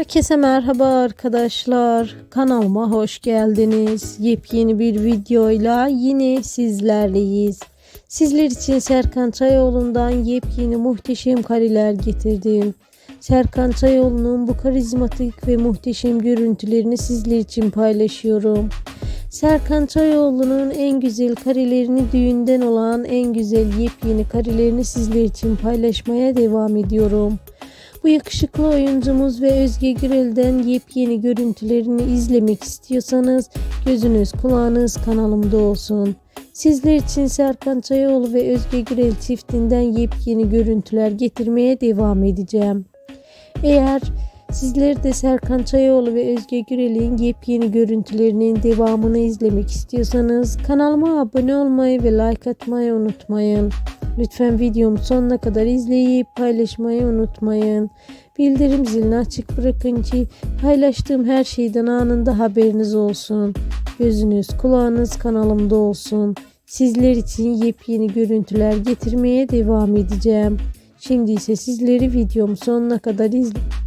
Herkese merhaba arkadaşlar. Kanalıma hoş geldiniz. Yepyeni bir videoyla yine sizlerleyiz. Sizler için Serkan Çayoğlu'ndan yepyeni muhteşem kareler getirdim. Serkan Çayoğlu'nun bu karizmatik ve muhteşem görüntülerini sizler için paylaşıyorum. Serkan Çayoğlu'nun en güzel karelerini düğünden olan en güzel yepyeni karelerini sizler için paylaşmaya devam ediyorum. Bu yakışıklı oyuncumuz ve Özge Gürel'den yepyeni görüntülerini izlemek istiyorsanız gözünüz kulağınız kanalımda olsun. Sizler için Serkan Çayoğlu ve Özge Gürel çiftinden yepyeni görüntüler getirmeye devam edeceğim. Eğer sizler de Serkan Çayoğlu ve Özge Gürel'in yepyeni görüntülerinin devamını izlemek istiyorsanız kanalıma abone olmayı ve like atmayı unutmayın. Lütfen videomu sonuna kadar izleyip paylaşmayı unutmayın. Bildirim zilini açık bırakın ki paylaştığım her şeyden anında haberiniz olsun. Gözünüz kulağınız kanalımda olsun. Sizler için yepyeni görüntüler getirmeye devam edeceğim. Şimdi ise sizleri videomu sonuna kadar izleyin.